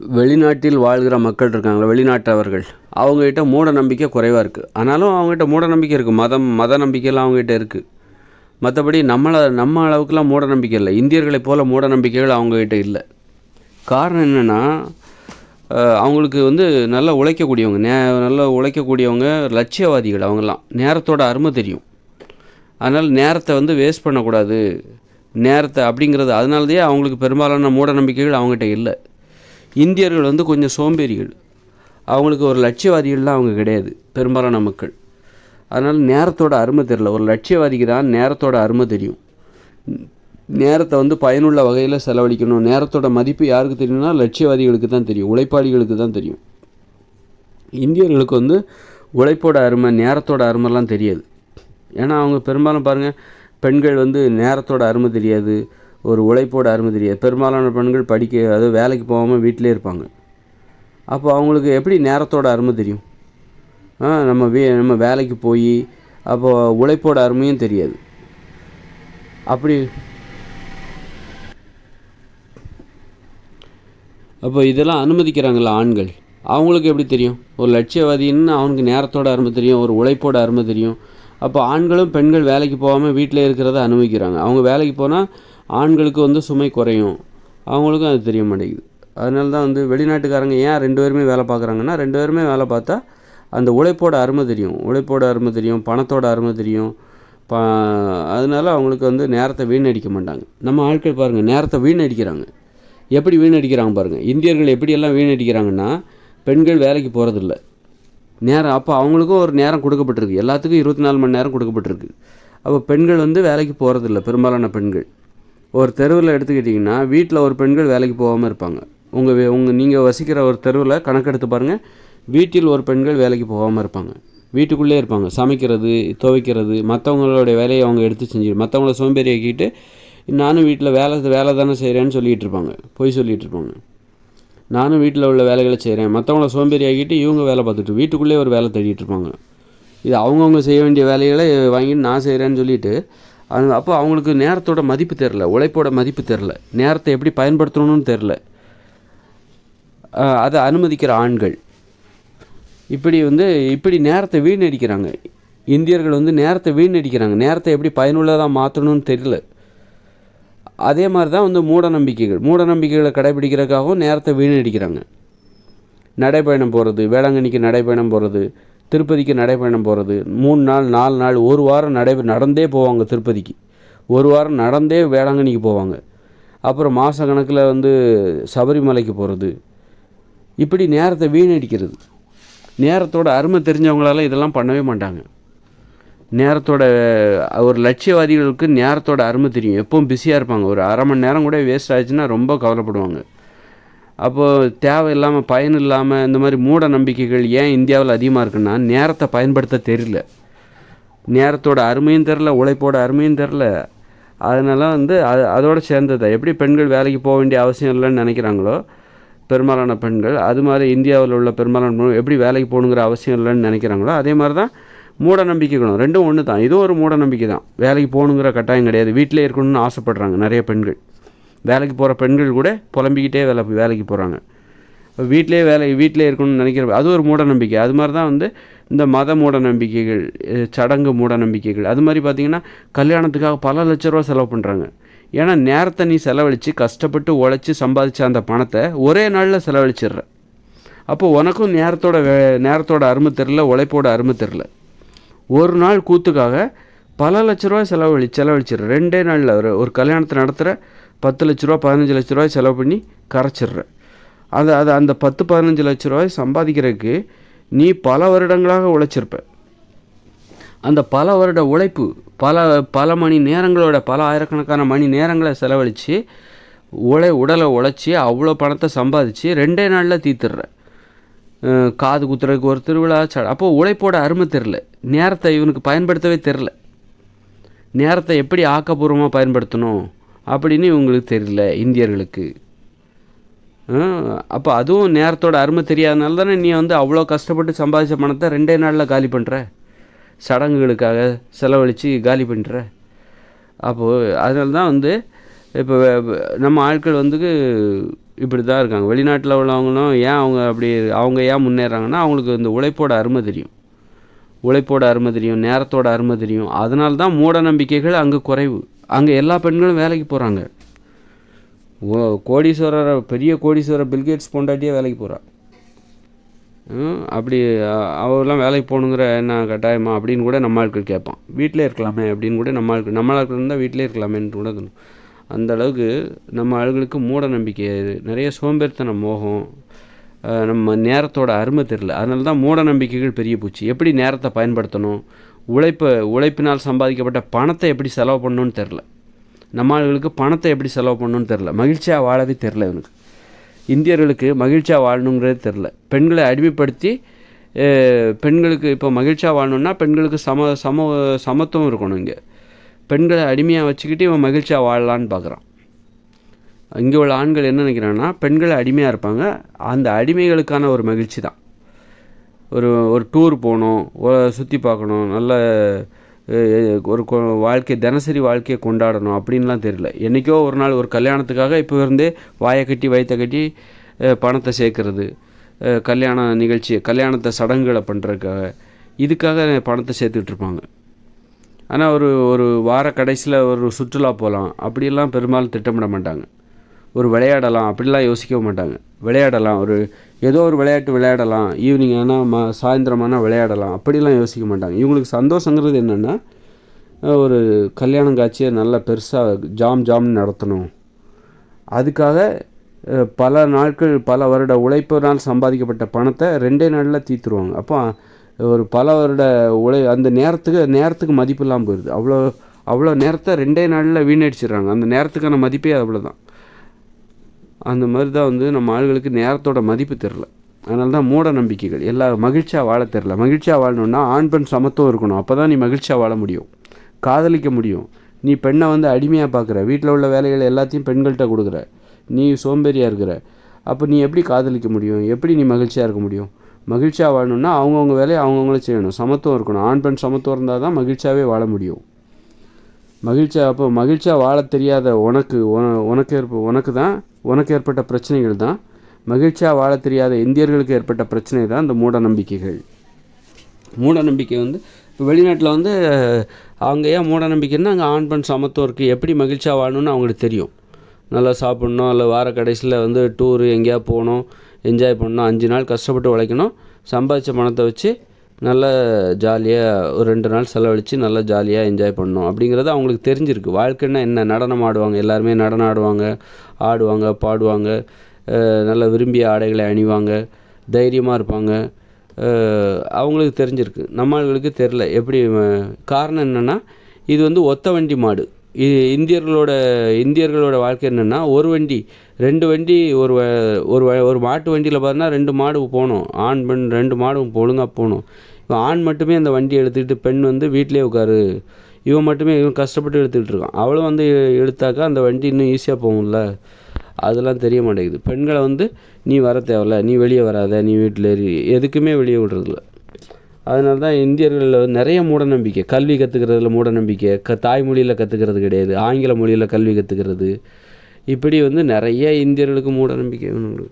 வெளிநாட்டில் வாழ்கிற மக்கள் இருக்காங்களா வெளிநாட்டவர்கள் அவங்ககிட்ட மூட நம்பிக்கை குறைவாக இருக்குது ஆனாலும் அவங்ககிட்ட மூட நம்பிக்கை இருக்குது மதம் மத நம்பிக்கையெல்லாம் அவங்ககிட்ட இருக்குது மற்றபடி நம்மளை நம்ம அளவுக்குலாம் மூட நம்பிக்கை இல்லை. இந்தியர்களைப் போல் மூட நம்பிக்கைகள் அவங்ககிட்ட இல்லை. காரணம் என்னென்னா அவங்களுக்கு வந்து நல்லா உழைக்கக்கூடியவங்க நே நல்லா உழைக்கக்கூடியவங்க லட்சியவாதிகள் அவங்கெல்லாம். நேரத்தோட அருமை தெரியும். அதனால் நேரத்தை வந்து வேஸ்ட் பண்ணக்கூடாது. நேரத்தை அப்படிங்கிறது அதனாலதே அவங்களுக்கு பெரும்பாலான மூட நம்பிக்கைகள் அவங்ககிட்ட இல்லை. இந்தியர்கள் வந்து கொஞ்சம் சோம்பேறிகள். அவங்களுக்கு ஒரு லட்சியவாதிகள்லாம் அவங்க கிடையாது பெரும்பாலான மக்கள். அதனால் நேரத்தோட அருமை தெரில ஒரு லட்சியவாதிக்கு தான் நேரத்தோட அருமை தெரியும். நேரத்தை வந்து பயனுள்ள வகையில் செலவழிக்கணும். நேரத்தோட மதிப்பு யாருக்கு தெரியும்னா லட்சியவாதிகளுக்கு தான் தெரியும். உழைப்பாளிகளுக்கு தான் தெரியும். இந்தியர்களுக்கு வந்து உழைப்போட அருமை நேரத்தோட அருமைலாம் தெரியாது. ஏன்னா அவங்க பெரும்பாலும் பாருங்கள் பெண்கள் வந்து நேரத்தோட அருமை தெரியாது. ஒரு உழைப்போட அருமை தெரியாது பெரும்பாலான பெண்கள் படிக்க அதாவது வேலைக்கு போகாமல் வீட்டிலே இருப்பாங்க. அப்போ அவங்களுக்கு எப்படி நேரத்தோட அருமை தெரியும்? ஆ நம்ம வீ நம்ம வேலைக்கு போய் அப்போ உழைப்போட அருமையும் தெரியாது. அப்படி அப்போ இதெல்லாம் அனுமதிக்கிறாங்களா ஆண்கள்? அவங்களுக்கு எப்படி தெரியும்? ஒரு லட்சியவாதின்னு அவனுக்கு நேரத்தோட அருமை தெரியும் ஒரு உழைப்போட அருமை தெரியும். அப்போ ஆண்களும் பெண்கள் வேலைக்கு போகாமல் வீட்டிலே இருக்கிறத அனுபவிக்கிறாங்க. அவங்க வேலைக்கு போனால் ஆண்களுக்கு வந்து சுமை குறையும். அவங்களுக்கும் அது தெரிய மாட்டேங்குது. அதனால தான் வந்து வெளிநாட்டுக்காரங்க ஏன் ரெண்டு பேருமே வேலை பார்க்குறாங்கன்னா ரெண்டு பேருமே வேலை பார்த்தா அந்த உழைப்போட அருமை தெரியும். உழைப்போட அருமை தெரியும் பணத்தோட அருமை தெரியும். ப அதனால அவங்களுக்கு வந்து நேரத்தை வீணடிக்க மாட்டாங்க. நம்ம ஆட்கள் பாருங்கள் நேரத்தை வீணடிக்கிறாங்க. எப்படி வீணடிக்கிறாங்க பாருங்கள் இந்தியர்கள் எப்படியெல்லாம் வீணடிக்கிறாங்கன்னா பெண்கள் வேலைக்கு போகிறதில்ல நேரம் அப்போ அவங்களுக்கும் ஒரு நேரம் கொடுக்கப்பட்டிருக்கு. எல்லாத்துக்கும் இருபத்தி நாலு மணி நேரம் கொடுக்கப்பட்டிருக்கு. அப்போ பெண்கள் வந்து வேலைக்கு போகிறதில்ல பெரும்பாலான பெண்கள். ஒரு தெருவில் எடுத்துக்கிட்டிங்கன்னா வீட்டில் ஒரு பெண்கள் வேலைக்கு போகாமல் இருப்பாங்க. உங்கள் உங்கள் நீங்கள் வசிக்கிற ஒரு தெருவில் கணக்கெடுத்து பாருங்கள் வீட்டில் ஒரு பெண்கள் வேலைக்கு போகாமல் இருப்பாங்க. வீட்டுக்குள்ளே இருப்பாங்க. சமைக்கிறது துவைக்கிறது மற்றவங்களுடைய வேலையை அவங்க எடுத்து செஞ்சு மற்றவங்கள சோம்பேறி ஆக்கிட்டு நானும் வீட்டில் வேலை வேலை தானே செய்கிறேன்னு சொல்லிகிட்டு இருப்பாங்க. பொய் சொல்லிகிட்டு இருப்பாங்க. நானும் வீட்டில் உள்ள வேலைகளை செய்கிறேன். மற்றவங்கள சோம்பேறி ஆக்கிட்டு இவங்க வேலை பார்த்துட்டு வீட்டுக்குள்ளேயே ஒரு வேலை தேடிட்டு இருப்பாங்க. இது அவங்கவுங்க செய்ய வேண்டிய வேலைகளை வாங்கிட்டு நான் செய்கிறேன்னு சொல்லிட்டு அது அப்போ அவங்களுக்கு நேரத்தோட மதிப்பு தெரில. உழைப்போட மதிப்பு தெரில. நேரத்தை எப்படி பயன்படுத்தணும்னு தெரில. அதை அனுமதிக்கிற ஆண்கள். இப்படி வந்து இப்படி நேரத்தை வீணடிக்கிறாங்க. இந்தியர்கள் வந்து நேரத்தை வீணடிக்கிறாங்க. நேரத்தை எப்படி பயனுள்ளதாக மாற்றணும்னு தெரியல. அதே மாதிரி தான் வந்து மூட நம்பிக்கைகள் மூட நம்பிக்கைகளை கடைபிடிக்கிறதுக்காகவும் நேரத்தை வீணடிக்கிறாங்க. நடைப்பயணம் போகிறது வேளாங்கண்ணிக்கு நடைப்பயணம் போகிறது திருப்பதிக்கு நடைப்பயணம் போகிறது மூணு நாள் நாலு நாள் ஒரு வாரம் நடை நடந்தே போவாங்க திருப்பதிக்கு. ஒரு வாரம் நடந்தே வேளாங்கண்ணிக்கு போவாங்க. அப்புறம் மாத கணக்கில் வந்து சபரிமலைக்கு போகிறது இப்படி நேரத்தை வீணடிக்கிறது. நேரத்தோட அருமை தெரிஞ்சவங்களால இதெல்லாம் பண்ணவே மாட்டாங்க. நேரத்தோட ஒரு லட்சியவாதிகளுக்கு நேரத்தோட அருமை தெரியும். எப்பவும் பிஸியாக இருப்பாங்க. ஒரு அரை மணி நேரம் கூட வேஸ்ட் ஆச்சுன்னா ரொம்ப கவலைப்படுவாங்க. அப்போது தேவையில்லாமல் பயன் இல்லாமல் இந்த மாதிரி மூட நம்பிக்கைகள் ஏன் இந்தியாவில் அதிகமாக இருக்குன்னா நேரத்தை பயன்படுத்த தெரியல. நேரத்தோட அருமையும் தெரில உழைப்போட அருமையும் தெரில அதனால வந்து அது அதோடு சேர்ந்ததை எப்படி பெண்கள் வேலைக்கு போக வேண்டிய அவசியம் இல்லைன்னு நினைக்கிறாங்களோ பெரும்பாலான பெண்கள் அது மாதிரி இந்தியாவில் உள்ள பெரும்பாலான எப்படி வேலைக்கு போகணுங்கிற அவசியம் இல்லைன்னு நினைக்கிறாங்களோ அதே மாதிரி தான் மூட நம்பிக்கைகளும் ரெண்டும் ஒன்று தான் இதுவும் ஒரு மூட நம்பிக்கை தான் வேலைக்கு போகணுங்கிற கட்டாயம் கிடையாது. வீட்டிலே இருக்கணும்னு ஆசைப்படுறாங்க நிறைய பெண்கள். வேலைக்கு போகிற பெண்கள் கூட புலம்பிக்கிட்டே வேலை வேலைக்கு போகிறாங்க வீட்டிலே வேலை வீட்டிலே இருக்கணும்னு நினைக்கிற அது ஒரு மூட நம்பிக்கை அது மாதிரி தான் வந்து இந்த மத மூட நம்பிக்கைகள் சடங்கு மூட நம்பிக்கைகள் அது மாதிரி பார்த்திங்கன்னா கல்யாணத்துக்காக பல லட்ச ரூபா செலவு பண்ணுறாங்க ஏன்னா நேரத்தை நீ செலவழித்து கஷ்டப்பட்டு உழைச்சி சம்பாதிச்ச அந்த பணத்தை ஒரே நாளில் செலவழிச்சிடுற. அப்போ உனக்கும் நேரத்தோட வே நேரத்தோட அருமை தெரில உழைப்போட அருமை தெரில ஒரு நாள் கூத்துக்காக பல லட்ச ரூபாய் செலவழி செலவழிச்சிடுற ரெண்டே நாளில் ஒரு ஒரு கல்யாணத்தை நடத்துகிற பத்து லட்ச ரூபா பதினஞ்சு லட்ச ரூபாய் செலவு பண்ணி கரைச்சிடுற அது அது அந்த பத்து பதினஞ்சு லட்ச ரூபாய் சம்பாதிக்கிறதுக்கு நீ பல வருடங்களாக உழைச்சிருப்ப. அந்த பல வருட உழைப்பு பல பல மணி நேரங்களோட பல ஆயிரக்கணக்கான மணி நேரங்களை செலவழித்து உழை உடலை உழைச்சி அவ்வளோ பணத்தை சம்பாதிச்சு ரெண்டே நாளில் தீத்துடுற காது குத்துறதுக்கு ஒரு திருவிழா ச அப்போது உழைப்போட அருமை தெரில. நேரத்தை இவனுக்கு பயன்படுத்தவே தெரில. நேரத்தை எப்படி ஆக்கப்பூர்வமாக பயன்படுத்தணும் அப்படின்னு இவங்களுக்கு தெரியல இந்தியர்களுக்கு. அப்போ அதுவும் நேரத்தோட அருமை தெரியாதனால தானே நீ வந்து அவ்வளோ கஷ்டப்பட்டு சம்பாதிச்ச பணத்தை ரெண்டே நாளில் காலி பண்ணுற சடங்குகளுக்காக செலவழித்து காலி பண்ணுற அப்போது அதனால தான் வந்து இப்போ நம்ம ஆட்கள் வந்து இப்படி தான் இருக்காங்க. வெளிநாட்டில் உள்ளவங்களும் ஏன் அவங்க அப்படி அவங்க ஏன் முன்னேறாங்கன்னா அவங்களுக்கு இந்த உழைப்போட அருமை தெரியும். உழைப்போட அருமை தெரியும் நேரத்தோட அருமை தெரியும். அதனால தான் மூட நம்பிக்கைகள் அங்கே குறைவு. அங்கே எல்லா பெண்களும் வேலைக்கு போகிறாங்க ஓ கோடீஸ்வரர் பெரிய கோடீஸ்வரர் பில்கேட்ஸ் பொண்டாட்டியே வேலைக்கு போகிறா அப்படி அவர்லாம் அவெல்லாம் வேலைக்கு போகணுங்கிற என்ன கட்டாயமா? அப்படின்னு கூட நம்ம ஆட்கள் கேட்பான். வீட்டிலே இருக்கலாமே அப்படின்னு கூட நம்ம ஆட்கள் நம்ம ஆட்கள் இருந்தால் வீட்டிலே இருக்கலாமேன்னு கூட தோணும். அந்த அளவுக்கு நம்ம ஆளுகளுக்கு மூட நம்பிக்கை. நிறைய சோம்பேறித்தனம் மோகம் நம்ம நேரத்தோட அருமை தெரில அதனால தான் மூட நம்பிக்கைகள் பெரிய பூச்சி. எப்படி நேரத்தை பயன்படுத்தணும்? உழைப்பை உழைப்பினால் சம்பாதிக்கப்பட்ட பணத்தை எப்படி செலவு பண்ணணும்னு தெரில நம்ம ஆளுகளுக்கு பணத்தை எப்படி செலவு பண்ணணும்னு தெரில மகிழ்ச்சியாக வாழவே தெரில இவனுக்கு. இந்தியர்களுக்கு மகிழ்ச்சியாக வாழணுங்கிறது தெரில பெண்களை அடிமைப்படுத்தி பெண்களுக்கு இப்போ மகிழ்ச்சியாக வாழணுன்னா பெண்களுக்கு சம சம சமத்துவம் இருக்கணும் இங்கே. பெண்களை அடிமையாக வச்சுக்கிட்டு இவன் மகிழ்ச்சியாக வாழலான்னு பார்க்குறான். இங்கே உள்ள ஆண்கள் என்ன நினைக்கிறாங்கன்னா பெண்களை அடிமையாக இருப்பாங்க. அந்த அடிமைகளுக்கான ஒரு மகிழ்ச்சி தான். ஒரு ஒரு டூர் போகணும் சுற்றி பார்க்கணும் நல்ல ஒரு கொ- வாழ்க்கை தினசரி வாழ்க்கையை கொண்டாடணும் அப்படின்லாம் தெரியல. என்றைக்கோ ஒரு நாள் ஒரு கல்யாணத்துக்காக இப்போ இருந்தே வாயை கட்டி வயத்தை கட்டி பணத்தை சேர்க்கறது கல்யாண நிகழ்ச்சி கல்யாணத்தை சடங்குகளை பண்ணுறதுக்காக இதுக்காக பணத்தை சேர்த்துக்கிட்டு இருப்பாங்க. ஆனால் ஒரு ஒரு வார கடைசியில் ஒரு சுற்றுலா போகலாம் அப்படியெல்லாம் பெரும்பாலும் திட்டமிட மாட்டாங்க. ஒரு விளையாடலாம் அப்படிலாம் யோசிக்க மாட்டாங்க. விளையாடலாம் ஒரு ஏதோ ஒரு விளையாட்டு விளையாடலாம் ஈவினிங் ஆனால் ம சாயந்தரமானால் விளையாடலாம் அப்படிலாம் யோசிக்க மாட்டாங்க. இவங்களுக்கு சந்தோஷங்கிறது என்னென்னா ஒரு கல்யாணம் காட்சியை நல்லா பெருசாக ஜாம் ஜாம்னு நடத்தணும். அதுக்காக பல நாட்கள் பல வருட உழைப்பினால் சம்பாதிக்கப்பட்ட பணத்தை ரெண்டே நாளில் தீர்த்துருவாங்க அப்போ ஒரு பல வருட உழை அந்த நேரத்துக்கு நேரத்துக்கு மதிப்பு இல்லாமல் போயிடுது அவ்வளோ அவ்வளோ நேரத்தை ரெண்டே நாளில் வீணடிச்சிடுறாங்க. அந்த நேரத்துக்கான மதிப்பே அவ்வளோ தான் அந்த மாதிரி தான் வந்து நம்ம ஆளுகளுக்கு நேரத்தோட மதிப்பு தெரில. அதனால தான் மூட நம்பிக்கைகள். எல்லா மகிழ்ச்சியாக வாழ தெரில. மகிழ்ச்சியாக வாழணும்னா ஆண் பெண் சமத்துவம் இருக்கணும். அப்போ தான் நீ மகிழ்ச்சியாக வாழ முடியும். காதலிக்க முடியும். நீ பெண்ணை வந்து அடிமையாக பார்க்குற வீட்டில் உள்ள வேலைகள் எல்லாத்தையும் பெண்கள்கிட்ட கொடுக்குற. நீ சோம்பேறியாக இருக்கிற. அப்போ நீ எப்படி காதலிக்க முடியும்? எப்படி நீ மகிழ்ச்சியாக இருக்க முடியும்? மகிழ்ச்சியாக வாழணும்னா அவங்கவுங்க வேலையை அவங்கவுங்களே செய்யணும். சமத்துவம் இருக்கணும். ஆண் பெண் சமத்துவம் இருந்தால் தான் மகிழ்ச்சியாகவே வாழ முடியும். மகிழ்ச்சியாக அப்போ மகிழ்ச்சியாக வாழ தெரியாத உனக்கு உன- உனக்கு ஏற்ப உனக்கு தான் உனக்கு ஏற்பட்ட பிரச்சனைகள் தான். மகிழ்ச்சியாக வாழ தெரியாத இந்தியர்களுக்கு ஏற்பட்ட பிரச்சனை தான் இந்த மூட நம்பிக்கைகள். மூட நம்பிக்கை வந்து இப்போ வெளிநாட்டில் வந்து அவங்க ஏன் மூட நம்பிக்கைன்னா அங்கே ஆண் பெண் சமத்துவம் இருக்குது எப்படி மகிழ்ச்சியாக வாழணும்னு அவங்களுக்கு தெரியும். நல்லா சாப்பிட்ணும். இல்லை வார கடைசியில் வந்து டூரு எங்கேயா போகணும். என்ஜாய் பண்ணணும். அஞ்சு நாள் கஷ்டப்பட்டு உழைக்கணும். சம்பாதிச்ச பணத்தை வச்சு நல்லா ஜாலியாக ஒரு ரெண்டு நாள் செலவழித்து நல்லா ஜாலியாக என்ஜாய் பண்ணணும். அப்படிங்கிறது அவங்களுக்கு தெரிஞ்சிருக்கு. வாழ்க்கைன்னா என்ன? நடனம் ஆடுவாங்க. எல்லாருமே நடனம் ஆடுவாங்க. ஆடுவாங்க பாடுவாங்க. நல்லா விரும்பிய ஆடைகளை அணிவாங்க. தைரியமாக இருப்பாங்க. அவங்களுக்கு தெரிஞ்சிருக்கு. நம்மளுக்கு தெரில எப்படி காரணம் என்னென்னா இது வந்து ஒத்த வண்டி மாடு. இந்தியர்களோட இந்தியர்களோட வாழ்க்கை என்னென்னா ஒரு வண்டி ரெண்டு வண்டி ஒரு வ- ஒரு வ- ஒரு மாட்டு வண்டியில் பார்த்தா ரெண்டு மாடு போகணும். ஆண் பெண் ரெண்டு மாடும் ஒழுங்காக போகணும். இப்போ ஆண் மட்டுமே அந்த வண்டி எடுத்துக்கிட்டு பெண் வந்து வீட்டிலே உட்காரு. இவன் மட்டுமே இவன் கஷ்டப்பட்டு எடுத்துக்கிட்டு இருக்கான். அவளும் வந்து எடுத்தாக்கா அந்த வண்டி இன்னும் ஈஸியாக போகும்ல? அதெல்லாம் தெரிய மாட்டேங்குது. பெண்களை வந்து நீ வர தேவையில்ல. நீ வெளியே வராத. நீ வீட்டில் இரு எதுக்குமே வெளியே விடுறதில்ல. அதனால தான் இந்தியர்களில் நிறைய மூடநம்பிக்கை. கல்வி கற்றுக்கிறதுல மூடநம்பிக்கை. க தாய்மொழியில் கற்றுக்கிறது கிடையாது. ஆங்கில மொழியில் கல்வி கற்றுக்கிறது இப்படி வந்து நிறைய இந்தியர்களுக்கு மூடநம்பிக்கை உண்டு.